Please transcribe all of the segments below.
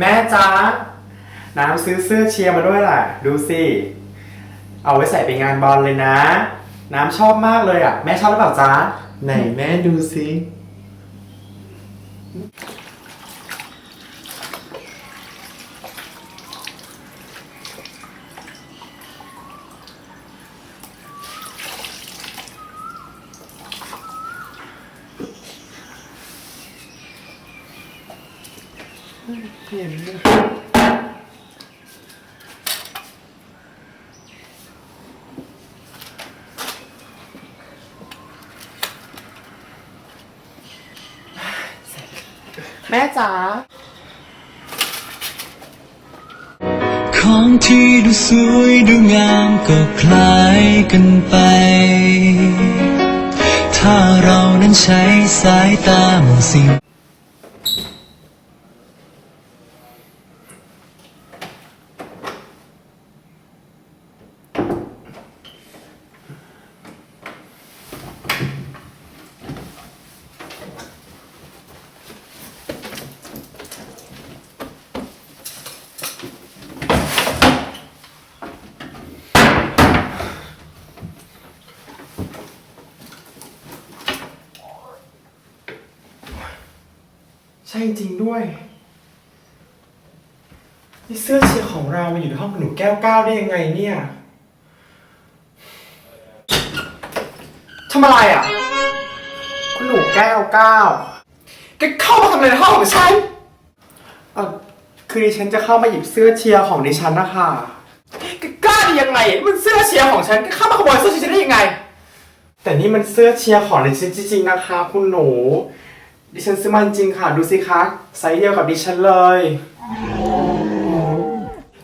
แม่จ้าน้ำซื้อเสื้อเชียร์มาด้วยล่ะ ดูสิ เอาไว้ใส่ไปงานบอลเลยนะ น้ำชอบมากเลยอะ แม่ชอบหรือเปล่าจ๊ะไหนแม่ดูสิ เห็นแม่จ๋า ของที่ดูสวยดูงามก็คล้ายกันไป ถ้าเรานั้นใช้สายตามองสิ่ง ใช่จริงด้วยนี่เสื้อเชียร์ของเรามาอยู่ในห้องหนูแก้วก้าวได้ยังไงเนี่ยทำอะไรอะ คุณหนูแก้วก้าวแกเข้ามาทำอะไรในห้องของฉันเออคือดิฉันจะเข้ามาหยิบเสื้อเชียร์ของดิฉันนะคะแกกล้าได้ยังไง มันเสื้อเชียร์ของฉันแกเข้ามาขโมยเสื้อเชียร์ฉันได้ยังไง แต่นี่มันเสื้อเชียร์ของดิฉันจริงๆนะคะ คุณหนู ดิฉันซื้อมาจริงๆค่ะ ดูสิคะไซส์เดียวกับดิฉันเลย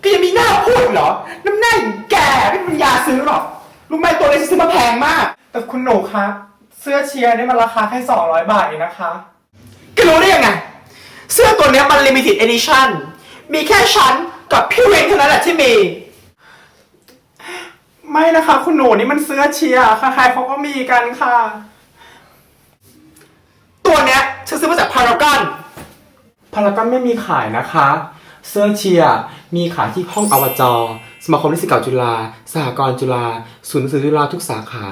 ก็ยังมีหน้าพูดเหรอ น้ำหน้าอย่างแกไม่มีปัญญาซื้อหรอกรู้ไหมตัวนี้ฉันซื้อมาแพงมาก แต่คุณหนูคะเสื้อเชียร์นี่มันราคาแค่ 200 บาทเองนะคะแกรู้ได้ยังไง เสื้อตัวเนี้ยมัน limited edition มีแค่ฉันกับพี่เวนเท่านั้นแหละที่มี ไม่นะคะ คุณหนูนี่มันเสื้อเชียร์ใครๆเขาก็มีกันค่ะ ตัวเนี้ยฉันซื้อมาจาก พารากอนพารากอนไม่มีขายนะคะ เสื้อเชียร์มีขายที่ห้องอวจรสมาคมนิสิตเก่าจุฬาสหกรณ์จุฬาศูนย์หนังสือจุฬาทุกสาขา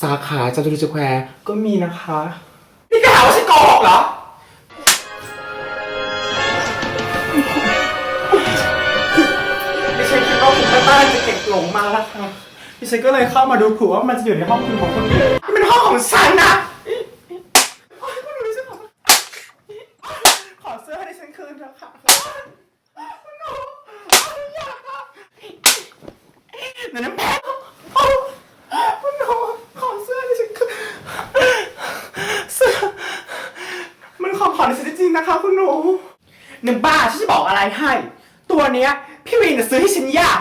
สาขาจตุรสแควร์ก็มีนะคะนี่ก็หาว่าฉันโกหกเหรอดิฉันคิดว่าคุณแม่บ้านจะเก็บหลงมาแล้วค่ะดิฉันก็เลยเข้ามาดูผัวว่ามันจะอยู่ในห้องคุณของคนอื่นนี่มันห้องของฉันนะโอ๊ยคุณหนูดิฉันขอขอเสื้อให้ดิฉันคืนเถอะค่ะคุณหนูอยากอะ เดี๋ยวน้ำแพ้เอาคุณหนูขอเสื้อให้ดิฉันคืนเสื้อมันของขอดิฉันจริงๆนะคะ คุณหนูหนึ่งบ้าฉันจะบอกอะไรให้ ตัวเนี้ย พี่วินน่ะซื้อให้ฉันยาก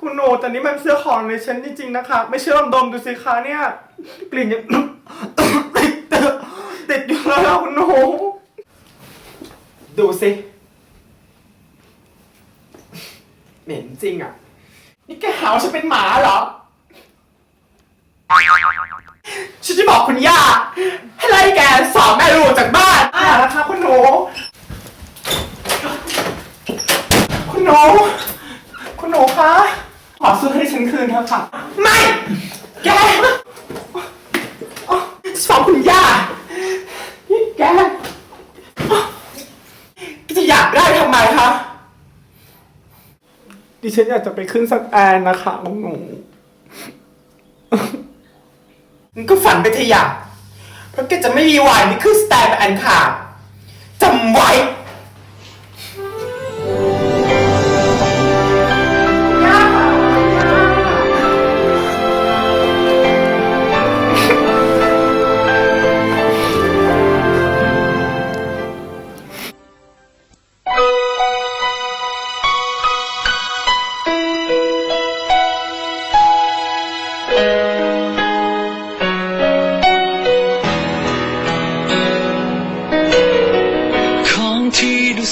คุณโนแต่นี้มันเสื้อของในฉันจริงๆนะคะ ไม่เชื่อลองดมดูสิคะเนี่ย กลิ่นยัง ติดติดอยู่เลยอะคุณโนดูสิเหม็นจริงอะ หาว่าฉันเป็นหมาเหรอ ฉันจะบอกคุณย่า ให้ไล่แกสอบแม่ลูกจากบ้านอ่าแล้วค่ะคุณหนู คุณหนู คุณหนูคะ ขอซื้อให้ฉันคืนเถอะค่ะ ไม่ แกอ๋อสองคุณย่านี่แกแกจะอยากได้ทำไมคะ ดิฉันอยากจะไปขึ้นสแตนนะคะของหนูมันก็ฝันไปเถอะอยากเพราะแกจะไม่มีวันที่ขึ้นสแตนเป็นอันขาดจำไว้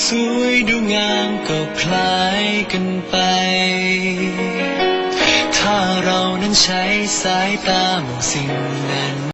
สวยดูงามก็คล้ายกันไป ถ้าเรานั้นใช้สายตามองสิ่งนั้น